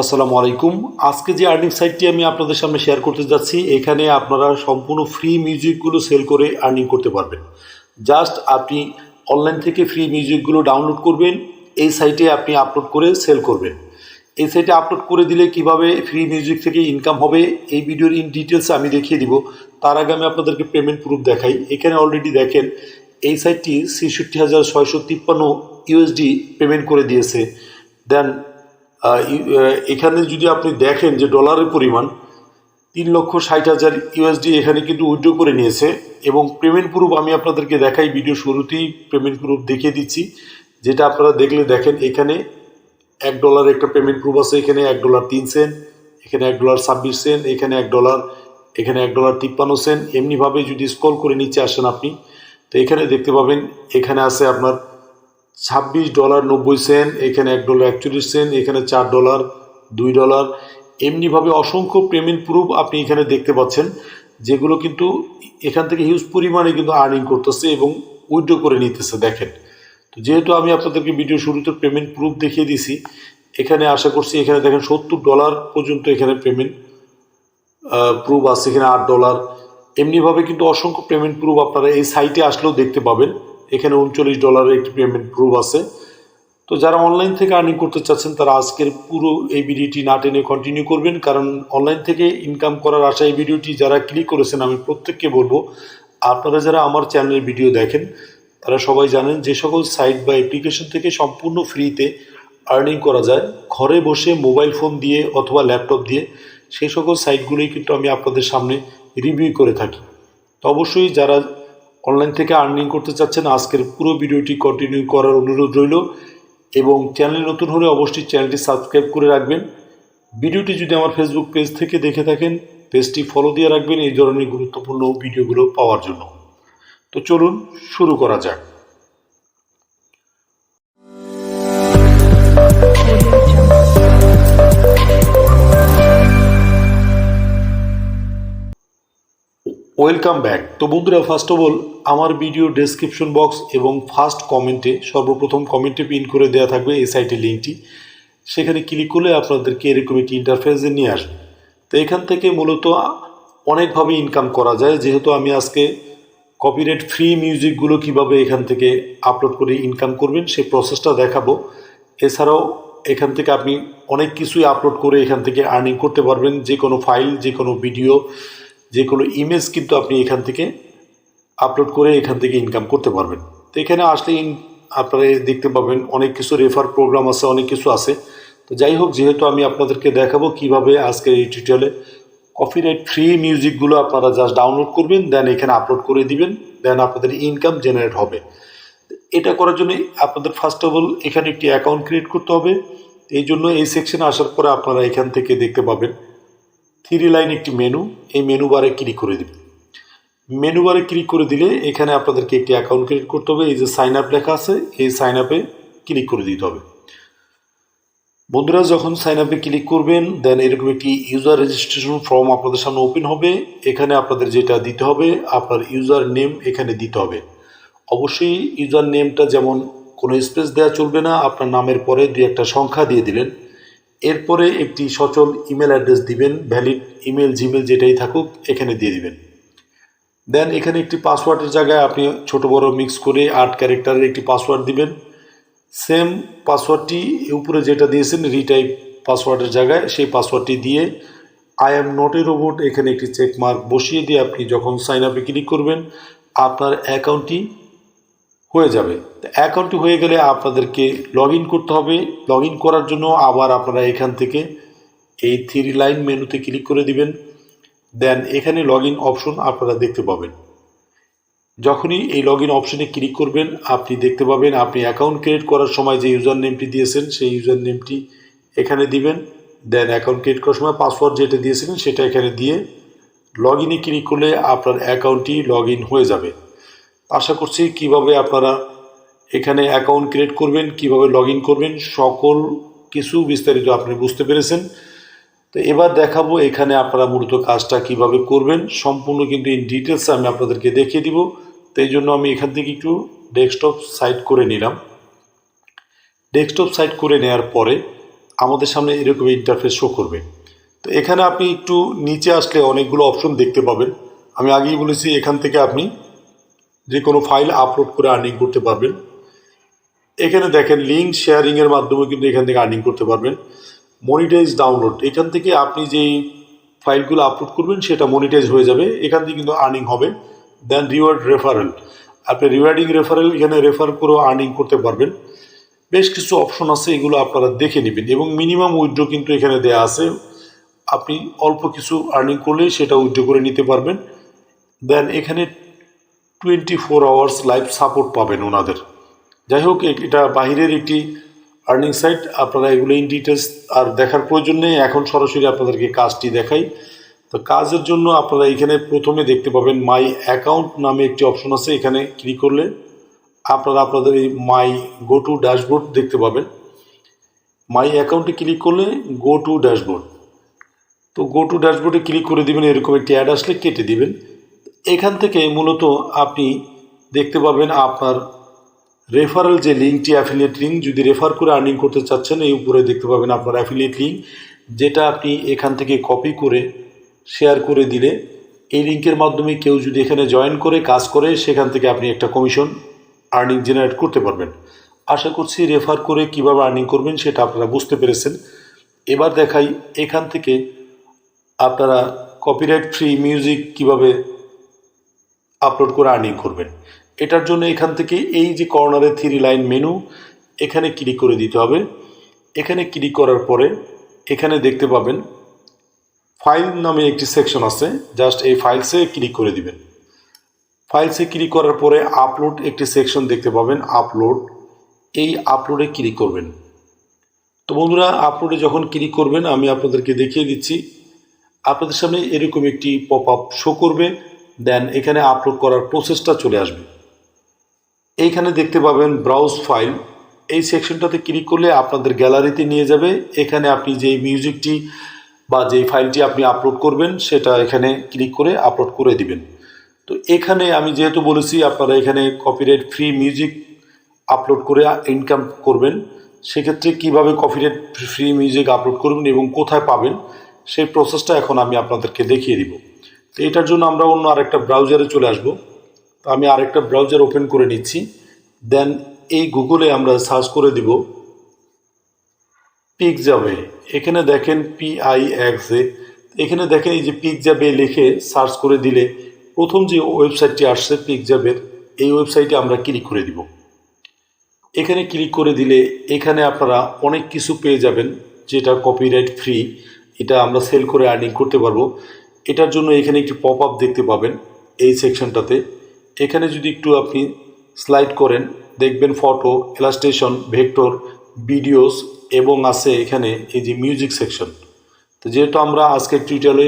আসসালামু আলাইকুম। আজকে যে আর্নিং সাইটটি আমি আপনাদের সামনে শেয়ার করতে যাচ্ছি, এখানে আপনারা সম্পূর্ণ ফ্রি মিউজিকগুলো সেল করে আর্নিং করতে পারবেন। জাস্ট আপনি অনলাইন থেকে ফ্রি মিউজিকগুলো ডাউনলোড করবেন, এই সাইটে আপনি আপলোড করে সেল করবেন। এই সাইটে আপলোড করে দিলে কীভাবে ফ্রি মিউজিক থেকে ইনকাম হবে, এই ভিডিওর ইন ডিটেলস আমি দেখিয়ে দিব। তার আগে আমি আপনাদেরকে পেমেন্ট প্রুফ দেখাই। এখানে অলরেডি দেখেন, এই সাইটটি ছেষট্টি হাজার ছয়শো তিপ্পান্ন ইউএসডি পেমেন্ট করে দিয়েছে। দেন এখানে যদি আপনি দেখেন যে ডলারের পরিমাণ, তিন লক্ষ ষাট হাজার ইউএসডি এখানে কিন্তু উইড্রো করে নিয়েছে এবং পেমেন্ট প্রুফ আমি আপনাদেরকে দেখাই, ভিডিও শুরুতেই পেমেন্ট প্রুফ দেখিয়ে দিচ্ছি। যেটা আপনারা দেখলে দেখেন, এখানে এক ডলার একটা পেমেন্ট প্রুফ আছে, এখানে এক ডলার তিন সেন্ট, এখানে এক ডলার ছাব্বিশ সেন্ট, এখানে এক ডলার, এখানে এক ডলার তিপ্পান্ন সেন্ট। এমনিভাবে যদি স্কল করে নিচে আসেন আপনি, তো এখানে দেখতে পাবেন, এখানে আছে আপনার ছাব্বিশ ডলার নব্বই সেন্ট, এখানে এক ডলার একচল্লিশ সেন্ট, এখানে চার ডলার দুই ডলার। এমনিভাবে অসংখ্য পেমেন্ট প্রুফ আপনি এখানে দেখতে পাচ্ছেন, যেগুলো কিন্তু এখান থেকে হিউজ পরিমাণে কিন্তু আর্নিং করতেছে এবং উইথড্র করে নিতেছে, দেখেন। তো যেহেতু আমি আপনাদেরকে ভিডিও শুরুতে পেমেন্ট প্রুফ দেখিয়ে দিছি এখানে আশা করছি এখানে দেখেন সত্তর ডলার পর্যন্ত এখানে পেমেন্ট প্রুফ আছে, এখানে আট ডলার। এমনিভাবে কিন্তু অসংখ্য পেমেন্ট প্রুফ আপনারা এই সাইটে আসলেও দেখতে পাবেন। এখানে উনচল্লিশ ডলারের একটি পেমেন্ট প্রুফ আছে। তো যারা অনলাইন থেকে আর্নিং করতে চাচ্ছেন, তারা আজকের পুরো এই ভিডিওটি না টেনে কন্টিনিউ করবেন। কারণ অনলাইন থেকে ইনকাম করার আশা এই ভিডিওটি যারা ক্লিক করেছেন, আমি প্রত্যেককে বলব, আপনারা যারা আমার চ্যানেলের ভিডিও দেখেন, তারা সবাই জানেন যে সকল সাইট বা অ্যাপ্লিকেশন থেকে সম্পূর্ণ ফ্রিতে আর্নিং করা যায়। ঘরে বসে মোবাইল ফোন দিয়ে অথবা ল্যাপটপ দিয়ে সেই সকল সাইটগুলোই কিন্তু আমি আপনাদের সামনে রিভিউ করে থাকি। তো অবশ্যই যারা অনলাইন থেকে আর্নিং করতে চাচ্ছেন, আজকের পুরো ভিডিওটি কন্টিনিউ করার অনুরোধ রইল এবং চ্যানেল নতুন হলে অবশ্যই চ্যানেলটি সাবস্ক্রাইব করে রাখবেন। ভিডিওটি যদি আমার ফেসবুক পেজ থেকে দেখে থাকেন পেজটি ফলো দিয়ে রাখবেন, এই ধরনের গুরুত্বপূর্ণ ভিডিওগুলো পাওয়ার জন্য। তো চলুন শুরু করা যাক। ওয়েলকাম ব্যাক তো বন্ধুরা ফার্স্ট অফ অল আমার ভিডিও ডেসক্রিপশন বক্স এবং ফার্স্ট কমেন্টে সর্বপ্রথম কমেন্টে পিন করে দেওয়া থাকবে এই সাইটের লিঙ্কটি সেখানে ক্লিক করলে আপনাদেরকে এরকম একটি ইন্টারফেসে নিয়ে আসবে। তো এখান থেকে মূলত অনেকভাবে ইনকাম করা যায়। যেহেতু আমি আজকে কপিরাইট ফ্রি মিউজিকগুলো কীভাবে এখান থেকে আপলোড করে ইনকাম করবেন, সেই প্রসেসটা দেখাবো। এছাড়াও এখান থেকে আপনি অনেক কিছুই আপলোড করে এখান থেকে আর্নিং করতে পারবেন। যে কোনো ফাইল যে কোনো ভিডিও যে কোনো ইমেজ কিন্তু আপনি এখান থেকে আপলোড করে এখান থেকে ইনকাম করতে পারবেন। তো এখানে আসলে আপনারা দেখতে পাবেন অনেক কিছু রেফার প্রোগ্রাম আছে, অনেক কিছু আছে। তো যাই হোক, যেহেতু আমি আপনাদেরকে দেখাবো কীভাবে আজকের এই টিউটোরিয়ালে কপিরাইট ফ্রি মিউজিকগুলো আপনারা জাস্ট ডাউনলোড করবেন দেন এখানে আপলোড করে দিবেন দেন আপনাদের ইনকাম জেনারেট হবে। এটা করার জন্য আপনাদের ফার্স্ট অফ অল এখানে একটি অ্যাকাউন্ট ক্রিয়েট করতে হবে। এই জন্য এই সেকশনে আসার পরে আপনারা এখান থেকে দেখতে পাবেন থ্রি লাইন একটি মেনু এই মেনু বারে ক্লিক করে দিবেন। মেনু বারে ক্লিক করে দিলে এখানে আপনাদেরকে একটি অ্যাকাউন্ট ক্রিয়েট করতে হবে। এই যে সাইন আপ লেখা আছে, এই সাইন আপে ক্লিক করে দিতে হবে। বন্ধুরা, যখন সাইন আপে ক্লিক করবেন দেন এরকম একটি ইউজার রেজিস্ট্রেশন ফর্ম আপনাদের সামনে ওপেন হবে। এখানে আপনাদের যেটা দিতে হবে, আপনার ইউজার নেম এখানে দিতে হবে। অবশ্যই ইউজার নেমটা যেমন কোনো স্পেস দেওয়া চলবে না, আপনার নামের পরে দুই একটা সংখ্যা দিয়ে দিলেন এরপরে একটি সচল ইমেল অ্যাড্রেস দিবেন ভ্যালিড ইমেল জিমেল যেটাই থাকুক, এখানে দিয়ে দিবেন। দেন এখানে একটি পাসওয়ার্ডের জায়গায় আপনি ছোট, বড় মিক্স করে আট ক্যারেক্টারের একটি পাসওয়ার্ড দিবেন। সেম পাসওয়ার্ডটি উপরে যেটা দিয়েছেন রিটাইপ পাসওয়ার্ডের জায়গায়, সেই পাসওয়ার্ডটি দিয়ে I am not a robot এখানে একটি চেক মার্ক বসিয়ে দিয়ে আপনি যখন সাইন আপে ক্লিক করবেন, আপনার অ্যাকাউন্টটি হয়ে যাবে। অ্যাকাউন্টটি হয়ে গেলে আপনাদেরকে লগ করতে হবে। লগ করার জন্য আবার আপনারা এখান থেকে এই থ্রি লাইন মেনুতে ক্লিক করে দিবেন। দেন এখানে লগ ইন অপশন আপনারা দেখতে পাবেন। যখনই এই লগ ইন অপশনে ক্লিক করবেন, আপনি দেখতে পাবেন আপনি অ্যাকাউন্ট ক্রিয়েট করার সময় যে ইউজার নেমটি দিয়েছেন, সেই ইউজার নেমটি এখানে দিবেন। দেন অ্যাকাউন্ট ক্রিয়েট করার সময় পাসওয়ার্ড যেটা দিয়েছিলেন, সেটা এখানে দিয়ে লগ ইনে ক্লিক করলে আপনার অ্যাকাউন্টটি লগ ইন হয়ে যাবে। আশা করছি কীভাবে আপনারা এখানে অ্যাকাউন্ট ক্রিয়েট করবেন, কীভাবে লগ ইন করবেন, সকল কিছু বিস্তারিত আপনি বুঝতে পেরেছেন। তো এবার দেখাবো এখানে আপনারা মূলত কাজটা কীভাবে করবেন। সম্পূর্ণ কিন্তু ইন ডিটেলস আমি আপনাদেরকে দেখিয়ে দিব। তো এই জন্য আমি এখান থেকে একটু ডেস্কটপ সাইট করে নিলাম। ডেস্কটপ সাইট করে নেওয়ার পরে আমাদের সামনে এরকম ইন্টারফেস শো করবে। তো এখানে আপনি একটু নিচে আসলে অনেকগুলো অপশন দেখতে পাবেন। আমি আগেই বলেছি এখান থেকে আপনি যে কোনো ফাইল আপলোড করে আর্নিং করতে পারবেন। এখানে দেখেন লিঙ্ক শেয়ারিংয়ের মাধ্যমে কিন্তু এখান থেকে আর্নিং করতে পারবেন। মনিটাইজ ডাউনলোড এখান থেকে আপনি যেই ফাইলগুলো আপলোড করবেন, সেটা মনিটাইজ হয়ে যাবে। এখান থেকে কিন্তু আর্নিং হবে। দেন রিওয়ার্ড রেফারেল আপনি রিওয়ার্ডিং রেফারেল এখানে রেফার করেও আর্নিং করতে পারবেন। বেশ কিছু অপশন আছে, এগুলো আপনারা দেখে নেবেন। এবং মিনিমাম উইথড্র কিন্তু এখানে দেয়া আছে। আপনি অল্প কিছু আর্নিং করলেই সেটা উইথড্র করে নিতে পারবেন। দেন এখানে twenty four hours live support পাবেন ওনাদের। যাই হোক এটা বাহিরের একটি আর্নিং সাইট আপনারা এগুলো ইন ডিটেলস আর দেখার প্রয়োজন নেই। এখন সরাসরি আপনাদেরকে কাজটি দেখাই। তো কাজের জন্য আপনারা এখানে প্রথমে দেখতে পাবেন মাই অ্যাকাউন্ট নামে একটি অপশন আছে। এখানে ক্লিক করলে আপনারা আপনাদের এই মাই গো টু ড্যাশবোর্ড দেখতে পাবেন। মাই অ্যাকাউন্টে ক্লিক করলে গো টু ড্যাশবোর্ড তো গো টু ড্যাশবোর্ডে ক্লিক করে দিবেন, এরকম একটি অ্যাড আসলে কেটে দিবেন। এখান থেকে মূলত আপনি দেখতে পাবেন আপনার রেফারেল যে লিঙ্কটি অ্যাফিলিয়েট লিঙ্ক যদি রেফার করে আর্নিং করতে চাচ্ছেন, এই উপরে দেখতে পাবেন আপনার অ্যাফিলিয়েট লিঙ্ক যেটা আপনি এখান থেকে কপি করে শেয়ার করে দিলে, এই লিঙ্কের মাধ্যমে কেউ যদি এখানে জয়েন করে, কাজ করে, সেখান থেকে আপনি একটা কমিশন আর্নিং জেনারেট করতে পারবেন। আশা করছি রেফার করে কীভাবে আর্নিং করবেন, সেটা আপনারা বুঝতে পেরেছেন। এবার দেখাই এখান থেকে আপনারা কপিরাইট ফ্রি মিউজিক কীভাবে আপলোড করে আর্নিং করবেন। এটার জন্য এখান থেকে এই যে কর্নারে থ্রি লাইন মেনু, এখানে ক্লিক করে দিতে হবে। এখানে ক্লিক করার পরে এখানে দেখতে পাবেন, ফাইল নামে একটি সেকশন আছে, জাস্ট এই ফাইলসে ক্লিক করে দিবেন। ফাইলসে ক্লিক করার পরে আপলোড একটি সেকশন দেখতে পাবেন, আপলোড। এই আপলোডে ক্লিক করবেন। তো বন্ধুরা, আপলোডে যখন ক্লিক করবেন, আমি আপনাদেরকে দেখিয়ে দিচ্ছি, আপনাদের সামনে এরকম একটি পপ আপ শো করবে দেন এখানে আপলোড করার প্রসেসটা চলে আসবে। এইখানে দেখতে পাবেন ব্রাউজ ফাইল এই সেকশনটাতে ক্লিক করলে আপনাদের গ্যালারিতে নিয়ে যাবে। এখানে আপনি যেই মিউজিকটি বা যেই ফাইলটি আপনি আপলোড করবেন, সেটা এখানে ক্লিক করে আপলোড করে দিবেন। তো এখানে আমি যেহেতু বলেছি, আপনারা এখানে কপিরাইট ফ্রি মিউজিক আপলোড করে ইনকাম করবেন, সেক্ষেত্রে কীভাবে কপিরাইট ফ্রি মিউজিক আপলোড করবেন এবং কোথায় পাবেন, সেই প্রসেসটা এখন আমি আপনাদেরকে দেখিয়ে দিব। তো এটার জন্য আমরা অন্য আরেকটা ব্রাউজারে চলে আসব। তো আমি আরেকটা ব্রাউজার ওপেন করে নিচ্ছি। দেন এই গুগলে আমরা সার্চ করে দিব পিক যাবে এখানে দেখেন পি আই এক্স এখানে দেখেন এই যে পিক যাবে লিখে সার্চ করে দিলে প্রথম যে ওয়েবসাইটটি আসছে পিক এই ওয়েবসাইটে আমরা ক্লিক করে দিব। এখানে ক্লিক করে দিলে এখানে আপনারা অনেক কিছু পেয়ে যাবেন, যেটা কপিরাইট ফ্রি এটা আমরা সেল করে আর্নিং করতে পারব। এটার জন্য এখানে একটি পপ আপ দেখতে পাবেন এই সেকশনটাতে এখানে যদি একটু আপনি স্লাইড করেন, দেখবেন ফটো ইলাস্ট্রেশন ভেক্টর ভিডিওস এবং আছে এখানে এই যে মিউজিক সেকশন তো যেহেতু আমরা আজকের টিউটোরিয়ালে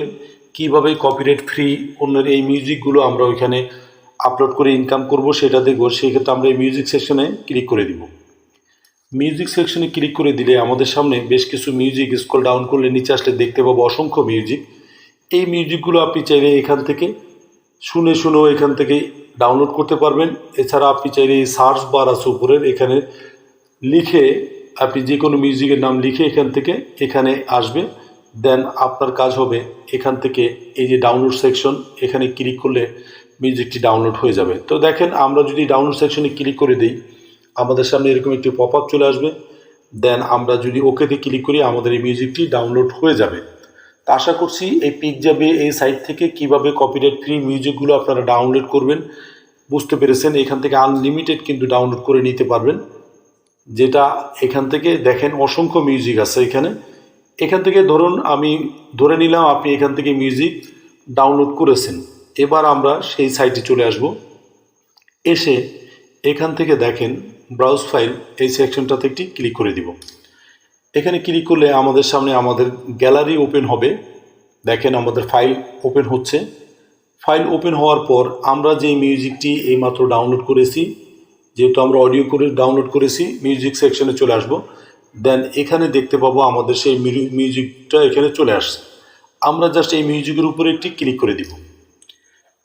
কীভাবে কপিরাইট ফ্রি অন্যের এই মিউজিকগুলো আমরা ওইখানে আপলোড করে ইনকাম করব সেটা দেখব সেই ক্ষেত্রে আমরা এই মিউজিক সেকশনে ক্লিক করে দিব। মিউজিক সেকশনে ক্লিক করে দিলে আমাদের সামনে বেশ কিছু মিউজিক স্ক্রল ডাউন করলে নিচে আসলে দেখতে পাবো অসংখ্য মিউজিক এই মিউজিকগুলো আপনি চাইলে এখান থেকে শুনে শুনেও এখান থেকে ডাউনলোড করতে পারবেন। এছাড়া আপনি চাইলে এই সার্চ বার আছে উপরের, এখানে লিখে আপনি যে কোনো মিউজিকের নাম লিখে এখান থেকে এখানে আসবে। দেন আপনার কাজ হবে এখান থেকে এই যে ডাউনলোড সেকশন এখানে ক্লিক করলে মিউজিকটি ডাউনলোড হয়ে যাবে। তো দেখেন, আমরা যদি ডাউনলোড সেকশনে ক্লিক করে দিই, আমাদের সামনে এরকম একটি পপ আপ চলে আসবে। দেন আমরা যদি ওকেতে ক্লিক করি, আমাদের এই মিউজিকটি ডাউনলোড হয়ে যাবে। তা আশা করছি এই পিক যাবে এই সাইট থেকে কীভাবে কপিরাইট ফ্রি মিউজিকগুলো আপনারা ডাউনলোড করবেন। বুঝতে পেরেছেন, এখান থেকে আনলিমিটেড কিন্তু ডাউনলোড করে নিতে পারবেন। যেটা এখান থেকে দেখেন অসংখ্য মিউজিক আছে এখানে। এখান থেকে ধরুন আমি ধরে নিলাম আপনি এখান থেকে মিউজিক ডাউনলোড করেছেন। এবার আমরা সেই সাইটে চলে আসব। এসে এখান থেকে দেখেন ব্রাউজ ফাইল এই সেকশনটাতে একটি ক্লিক করে দিব। এখানে ক্লিক করলে আমাদের সামনে আমাদের গ্যালারি ওপেন হবে। দেখেন আমাদের ফাইল ওপেন হচ্ছে। ফাইল ওপেন হওয়ার পর আমরা যে মিউজিকটি এইমাত্র ডাউনলোড করেছি, যেহেতু আমরা অডিও করে ডাউনলোড করেছি মিউজিক সেকশনে চলে আসব। দেন এখানে দেখতে পাবো আমাদের সেই মিউ- মিউজিকটা এখানে চলে আসছে। আমরা জাস্ট এই মিউজিকের উপরে একটি ক্লিক করে দিব।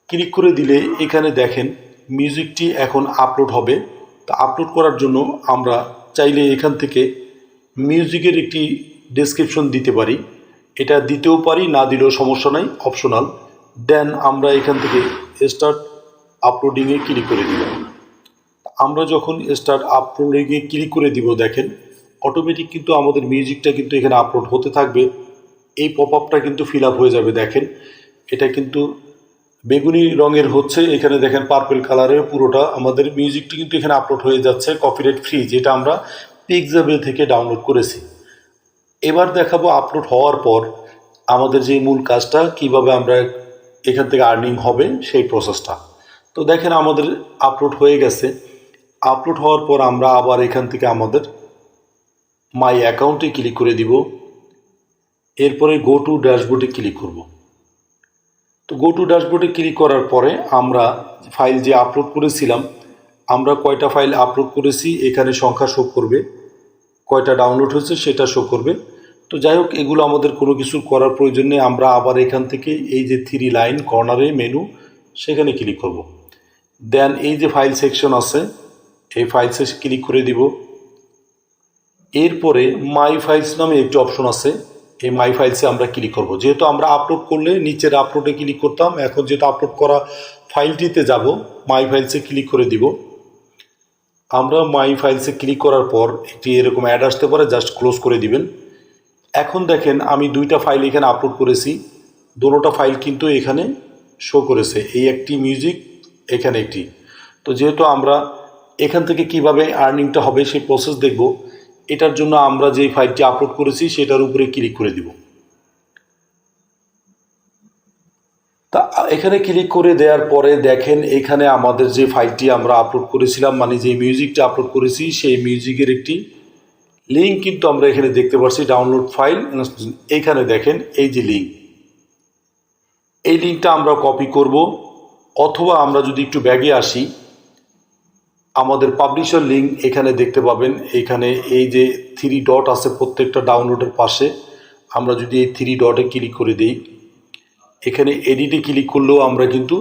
ক্লিক করে দিলে এখানে দেখেন মিউজিকটি এখন আপলোড হবে। তা আপলোড করার জন্য আমরা চাইলে এখান থেকে মিউজিকের একটি ডেসক্রিপশন দিতে পারি। এটা দিতেও পারি, না দিলেও সমস্যা নাই অপশনাল দেন আমরা এখান থেকে স্টার্ট আপলোডিংয়ে ক্লিক করে দিব আমরা যখন স্টার্ট আপলোডিংয়ে ক্লিক করে দিব, দেখেন অটোমেটিক কিন্তু আমাদের মিউজিকটা কিন্তু এখানে আপলোড হতে থাকবে। এই পপ আপটা কিন্তু ফিল আপ হয়ে যাবে, দেখেন। এটা কিন্তু বেগুনি রঙের হচ্ছে, এখানে দেখেন পার্পেল কালারের পুরোটা আমাদের মিউজিকটি কিন্তু এখানে আপলোড হয়ে যাচ্ছে কপিরাইট ফ্রি যেটা আমরা পিকজাবে থেকে ডাউনলোড করেছি। এবার দেখাবো আপলোড হওয়ার পর আমাদের যে মূল কাজটা, কীভাবে আমরা এখান থেকে আর্নিং হবে সেই প্রসেসটা তো দেখেন আমাদের আপলোড হয়ে গেছে। আপলোড হওয়ার পর আমরা আবার এখান থেকে আমাদের মাই অ্যাকাউন্টে ক্লিক করে দিব। এরপরে গো টু ড্যাশবোর্ডে ক্লিক করব। তো গো টু ড্যাশবোর্ডে ক্লিক করার পরে আমরা ফাইল যে আপলোড করেছিলাম, আমরা কয়টা ফাইল আপলোড করেছি, এখানে সংখ্যা শো করবে। কয়টা ডাউনলোড হয়েছে সেটা শো করবে। তো যাই হোক, এগুলো আমাদের কোনো কিছু করার প্রয়োজন নেই। আমরা আবার এখান থেকে এই যে থ্রি লাইন কর্নারে মেনু সেখানে ক্লিক করব। দেন এই যে ফাইল সেকশন আছে, এই ফাইল ফাইলসে ক্লিক করে দিব। এরপরে মাই ফাইলস নামে একটি অপশন আছে, এই মাই ফাইলসে আমরা ক্লিক করব। যেহেতু আমরা আপলোড করলে নিচের আপলোডে ক্লিক করতাম, এখন যেহেতু আপলোড করা ফাইলটিতে যাব মাই ফাইলসে ক্লিক করে দিব। আমরা মাই ফাইলসে ক্লিক করার পর একটি এরকম অ্যাড আসতে পারে, জাস্ট ক্লোজ করে দিবেন। এখন দেখেন আমি দুইটা ফাইল এখানে আপলোড করেছি, দোনোটা ফাইল কিন্তু এখানে শো করেছে। এই একটি মিউজিক এখানে একটি। তো যেহেতু আমরা এখান থেকে কীভাবে আর্নিংটা হবে সেই প্রসেস দেখব, এটার জন্য আমরা যে ফাইলটি আপলোড করেছি সেটার উপরে ক্লিক করে দিব। তা এখানে ক্লিক করে দেওয়ার পরে দেখেন এখানে আমাদের যে ফাইলটি আমরা আপলোড করেছিলাম মানে যে মিউজিকটা আপলোড করেছি, সেই মিউজিকের একটি লিঙ্ক কিন্তু আমরা এখানে দেখতে পাচ্ছি ডাউনলোড ফাইল এখানে দেখেন এই যে লিঙ্ক এই লিঙ্কটা আমরা কপি করব, অথবা আমরা যদি একটু ব্যাগে আসি, আমাদের পাবলিশার লিঙ্ক এখানে দেখতে পাবেন, এখানে এই যে থ্রি ডট আছে প্রত্যেকটা ডাউনলোডের পাশে, আমরা যদি এই থ্রি ডটে ক্লিক করে দিই এখানে এডিটে ক্লিক করলেও আমরা কিন্তু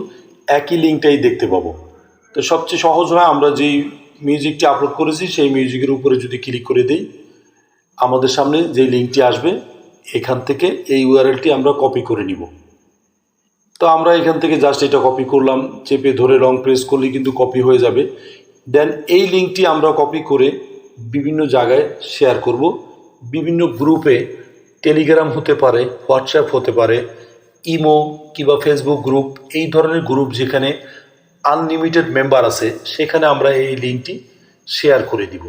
একই লিঙ্কটাই দেখতে পাবো। তো সবচেয়ে সহজ হয়, আমরা যেই মিউজিকটি আপলোড করেছি, সেই মিউজিকের উপরে যদি ক্লিক করে দিই, আমাদের সামনে যে লিঙ্কটি আসবে, এখান থেকে এই ইউআরএলটি আমরা কপি করে নিব। তো আমরা এখান থেকে জাস্ট এটা কপি করলাম, চেপে ধরে রং প্রেস করলে কিন্তু কপি হয়ে যাবে। দেন এই লিঙ্কটি আমরা কপি করে বিভিন্ন জায়গায় শেয়ার করব। বিভিন্ন গ্রুপে টেলিগ্রাম হতে পারে হোয়াটসঅ্যাপ হতে পারে ইমো কিংবা ফেসবুক গ্রুপ এই ধরনের গ্রুপ যেখানে আনলিমিটেড মেম্বার আছে, সেখানে আমরা এই লিঙ্কটি শেয়ার করে দিব।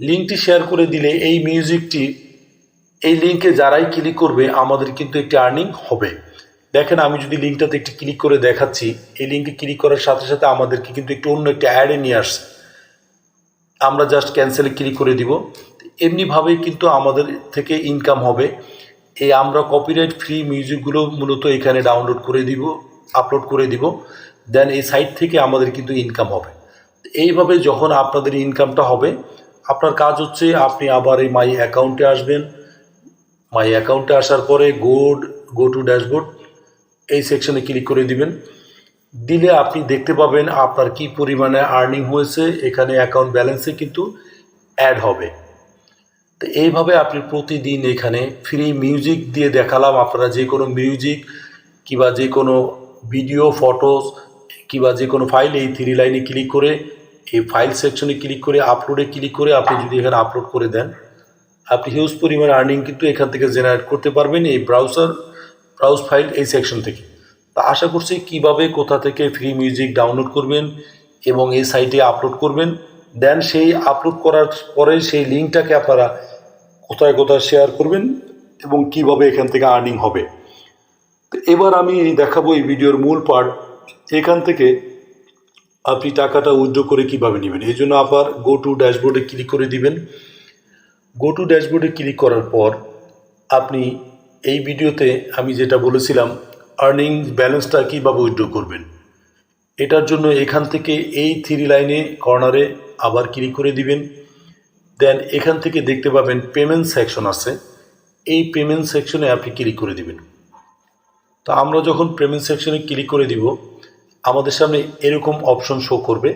লিঙ্কটি শেয়ার করে দিলে এই মিউজিকটি এই লিঙ্কে যারাই ক্লিক করবে, আমাদের কিন্তু একটি আর্নিং হবে। দেখেন, আমি যদি লিঙ্কটাতে একটি ক্লিক করে দেখাচ্ছি, এই লিঙ্কে ক্লিক করার সাথে সাথে আমাদেরকে কিন্তু একটু অন্য একটা অ্যাডে নিয়ে আসছে। আমরা জাস্ট ক্যান্সেলে ক্লিক করে দিব। এমনিভাবেই কিন্তু আমাদের থেকে ইনকাম হবে। এই আমরা কপিরাইট ফ্রি মিউজিকগুলো মূলত এখানে ডাউনলোড করে দিব আপলোড করে দিব। দেন এই সাইট থেকে আমাদের কিন্তু ইনকাম হবে। এইভাবে যখন আপনাদের ইনকামটা হবে, আপনার কাজ হচ্ছে আপনি আবার এই মাই অ্যাকাউন্টে আসবেন। মাই অ্যাকাউন্টে আসার পরে গোড গো টু ড্যাশবোর্ড এই সেকশনে ক্লিক করে দিবেন। দিলে আপনি দেখতে পাবেন আপনার কি পরিমাণে আর্নিং হয়েছে, এখানে অ্যাকাউন্ট ব্যালেন্সে কিন্তু অ্যাড হবে। তো এইভাবে আপনি প্রতিদিন এখানে ফ্রি মিউজিক দিয়ে দেখালাম। আপনারা যে কোনো মিউজিক কিংবা যে কোনো ভিডিও ফটোস কিংবা যে কোনো ফাইল এই থ্রি লাইনে ক্লিক করে, এই ফাইল সেকশনে ক্লিক করে আপলোডে ক্লিক করে আপনি যদি এখানে আপলোড করে দেন, আপনি হিউজ পরিমাণ আর্নিং কিন্তু এখান থেকে জেনারেট করতে পারবেন এই ব্রাউজার ব্রাউজ ফাইল এই সেকশন থেকে। তা আশা করছি কীভাবে, কোথা থেকে ফ্রি মিউজিক ডাউনলোড করবেন এবং এই সাইটে আপলোড করবেন দেন সেই আপলোড করার পরে সেই লিঙ্কটাকে আপনারা কোথায় কোথায় শেয়ার করবেন এবং কীভাবে এখান থেকে আর্নিং হবে। এবার আমি দেখাবো এই ভিডিওর মূল পার্ট এখান থেকে আপনি টাকাটা উইথড্র করে কীভাবে নেবেন। এই জন্য আবার গো টু ড্যাশবোর্ডে ক্লিক করে দিবেন। গো টু ড্যাশবোর্ডে ক্লিক করার পর আপনি এই ভিডিওতে আমি যেটা বলেছিলাম আর্নিং ব্যালেন্সটা কীভাবে উইথড্র করবেন। এটার জন্য এখান থেকে এই থ্রি লাইনে কর্নারে আবার ক্লিক করে দিবেন। দেন এখান থেকে দেখতে পাবেন পেমেন্ট সেকশন আছে। এই পেমেন্ট সেকশনে আপনি ক্লিক করে দিবেন। তো আমরা যখন পেমেন্ট সেকশনে ক্লিক করে দিব, আমাদের সামনে এরকম অপশন শো করবে।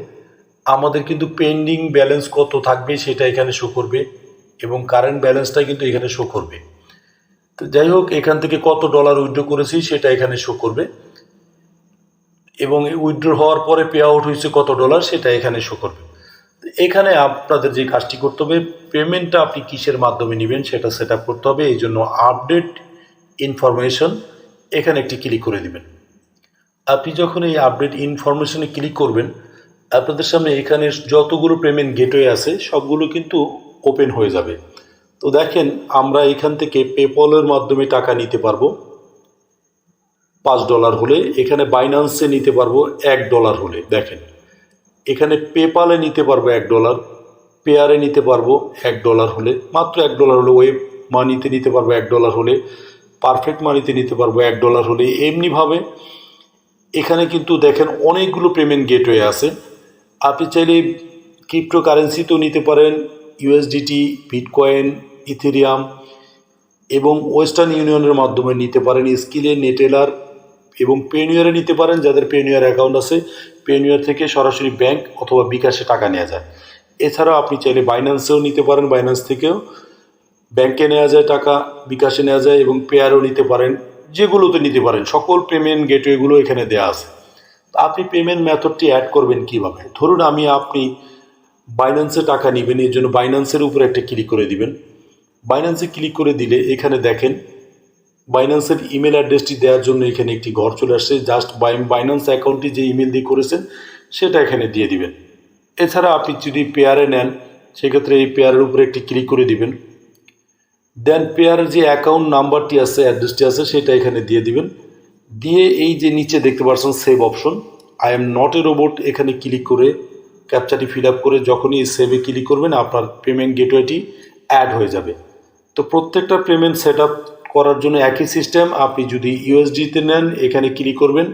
আমাদের কিন্তু পেন্ডিং ব্যালেন্স কত থাকবে সেটা এখানে শো করবে এবং কারেন্ট ব্যালেন্সটা কিন্তু এখানে শো করবে। তো যাই হোক, এখান থেকে কত ডলার উইথড্র করেছি সেটা এখানে শো করবে। এবং উইথড্র হওয়ার পরে পে আউট হয়েছে কত ডলার সেটা এখানে শো করবে। এখানে আপনাদের যে কাজটি করতে হবে পেমেন্টটা আপনি কিসের মাধ্যমে নেবেন সেটা সেট করতে হবে। এই জন্য আপডেট ইনফরমেশন এখানে একটি ক্লিক করে দিবেন। আপনি যখন এই আপডেট ইনফরমেশনে ক্লিক করবেন, আপনাদের সামনে এখানে যতগুলো পেমেন্ট গেটওয়ে আছে, সবগুলো কিন্তু ওপেন হয়ে যাবে। তো দেখেন, আমরা এখান থেকে পেপলের মাধ্যমে টাকা নিতে পারব। পাঁচ ডলার হলে, এখানে বাইন্যান্সে নিতে পারব, এক ডলার হলে। দেখেন এখানে পেপালে নিতে পারব এক ডলার পেয়ারে নিতে পারব এক ডলার হলে, মাত্র এক ডলার হলে ওয়েব মানিতে নিতে পারব এক ডলার হলে পারফেক্ট মানিতে নিতে পারব এক ডলার হলে এমনিভাবে এখানে কিন্তু দেখেন অনেকগুলো পেমেন্ট গেটওয়ে আছে। আপনি চাইলে ক্রিপ্টো কারেন্সিতেও নিতে পারেন ইউএসডিটি বিটকয়েন ইথেরিয়াম এবং ওয়েস্টার্ন ইউনিয়নের মাধ্যমে নিতে পারেন স্কিলে নেটেলার এবং পেনিয়ারে নিতে পারেন যাদের পেনিয়ার অ্যাকাউন্ট আছে। পেনিয়ার থেকে সরাসরি ব্যাংক অথবা বিকাশে টাকা নেওয়া যায়। এছাড়াও আপনি চাইলে বাইন্যান্সেও নিতে পারেন। বাইন্যান্স থেকেও ব্যাংকে নেওয়া যায় টাকা, বিকাশে নেওয়া যায় এবং পেয়ারও নিতে পারেন। যেগুলোতে নিতে পারেন। সকল পেমেন্ট গেটওয়েগুলো এখানে দেওয়া আছে। তো আপনি পেমেন্ট মেথডটি অ্যাড করবেন কীভাবে? ধরুন আমি আপনি বাইন্যান্সে টাকা নেবেন, এর জন্য বাইন্যান্সের উপরে একটা ক্লিক করে দিবেন। বাইন্যান্সে ক্লিক করে দিলে এখানে দেখেন বাইন্যান্সের ইমেল অ্যাড্রেসটি দেওয়ার জন্য এখানে একটি ঘর চলে আসছে। জাস্ট বাই বাইন্যান্স অ্যাকাউন্টটি যে ইমেল দিয়ে করেছেন, সেটা এখানে দিয়ে দিবেন। এছাড়া আপনি যদি পেয়ারে নেন, সেক্ষেত্রে এই পেয়ারের উপরে একটি ক্লিক করে দিবেন। দেন পেয়ারের যে অ্যাকাউন্ট নাম্বারটি আছে অ্যাড্রেসটি আছে, সেটা এখানে দিয়ে দিবেন। দিয়ে এই যে নিচে দেখতে পাচ্ছেন save option I am not a robot এখানে ক্লিক করে ক্যাপচাটি ফিল আপ করে যখনই সেভে ক্লিক করবেন, আপনার পেমেন্ট গেটওয়েটি অ্যাড হয়ে যাবে। তো প্রত্যেকটা পেমেন্ট সেট আপ করার জন্য একই সিস্টেম। আপনি যদি ইউএসডিতে নেন, এখানে ক্লিক করবেন।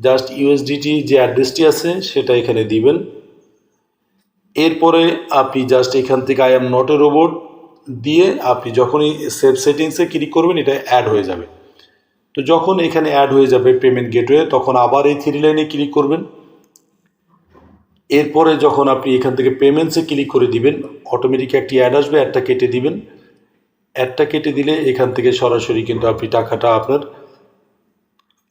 জাস্ট ইউএসডিটি যে অ্যাড্রেসটি আছে, সেটা এখানে দিবেন। এরপরে আপনি জাস্ট এখান থেকে I am not a robot দিয়ে আপনি যখনই সেভ সেটিংসে ক্লিক করবেন, এটা অ্যাড হয়ে যাবে। তো যখন এখানে অ্যাড হয়ে যাবে পেমেন্ট গেটওয়ে তখন আবার এই থ্রি লাইনে ক্লিক করবেন। এরপরে যখন আপনি এখান থেকে পেমেন্টসে ক্লিক করে দিবেন অটোমেটিক একটি অ্যাড আসবে অ্যাডটা কেটে দিবেন। অ্যাডটা কেটে দিলে এখান থেকে সরাসরি কিন্তু আপনি টাকাটা আপনার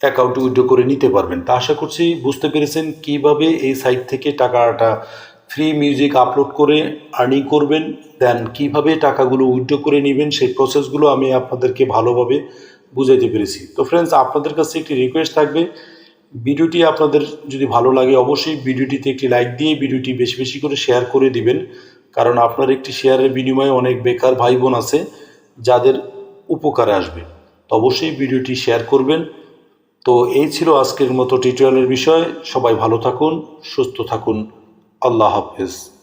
অ্যাকাউন্টে উইথড্র করে নিতে পারবেন। তা আশা করছি বুঝতে পেরেছেন কীভাবে এই সাইট থেকে টাকাটা ফ্রি মিউজিক আপলোড করে আর্নিং করবেন দেন কীভাবে টাকাগুলো উইথড্র করে নেবেন, সেই প্রসেসগুলো আমি আপনাদেরকে ভালোভাবে বুঝাইতে পেরেছি। তো ফ্রেন্ডস আপনাদের কাছে একটি রিকোয়েস্ট থাকবে। ভিডিওটি আপনাদের যদি ভালো লাগে অবশ্যই ভিডিওটিতে একটি লাইক দিয়ে ভিডিওটি বেশি বেশি করে শেয়ার করে দিবেন, কারণ আপনার একটি শেয়ারের বিনিময়ে অনেক বেকার ভাই বোন আছে। যাদের উপকারে আসবে। তো অবশ্যই ভিডিওটি শেয়ার করবেন। তো এই ছিল আজকের মতো টিউটোরিয়ালের বিষয়। সবাই ভালো থাকুন, সুস্থ থাকুন। আল্লাহ হাফেজ।